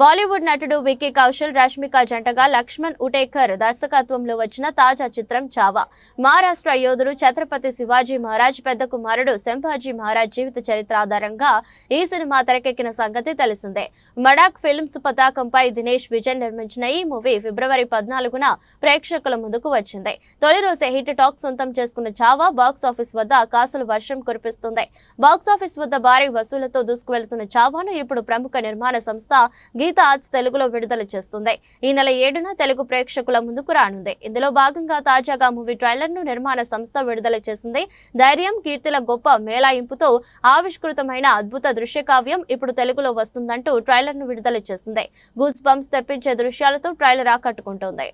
బాలీవుడ్ నటుడు విక్కీ కౌశల్ రష్మిక జంటగా లక్ష్మణ్ ఉటేకర్ దర్శకత్వంలో వచ్చిన తాజా చిత్రం చావా. మహారాష్ట్ర యోధుడు ఛత్రపతి శివాజీ మహారాజ్ పెద్ద కుమారుడు సంభాజీ మహారాజ్ జీవిత చరిత్ర ఆధారంగా ఈ సినిమా తెరకెక్కిన సంగతి తెలిసిందే. మడాక్ ఫిల్మ్స్ పతాకంపై దినేష్ విజయ్ నిర్మించిన ఈ మూవీ ఫిబ్రవరి పద్నాలుగున ప్రేక్షకుల ముందుకు వచ్చింది. తొలి రోజే హిట్ టాక్ సొంతం చేసుకున్న చావా బాక్స్ ఆఫీస్ వద్ద కాసులు వర్షం కురిపిస్తుంది. బాక్స్ ఆఫీస్ వద్ద భారీ వసూళ్ళతో దూసుకువెళ్తున్న చావాను ఇప్పుడు ప్రముఖ నిర్మాణ సంస్థ గీత ఆర్ట్స్ తెలుగులో విడుదల చేస్తుంది. ఈ నెల ఏడున తెలుగు ప్రేక్షకుల ముందుకు రానుంది. ఇందులో భాగంగా తాజాగా మూవీ ట్రైలర్ను నిర్మాణ సంస్థ విడుదల చేసింది. ధైర్యం కీర్తిల గొప్ప మేళాయింపుతో ఆవిష్కృతమైన అద్భుత దృశ్య కావ్యం ఇప్పుడు తెలుగులో వస్తుందంటూ ట్రైలర్ను విడుదల చేసింది. గూస్ బంప్స్ తెప్పించే దృశ్యాలతో ట్రైలర్ ఆకట్టుకుంటోంది.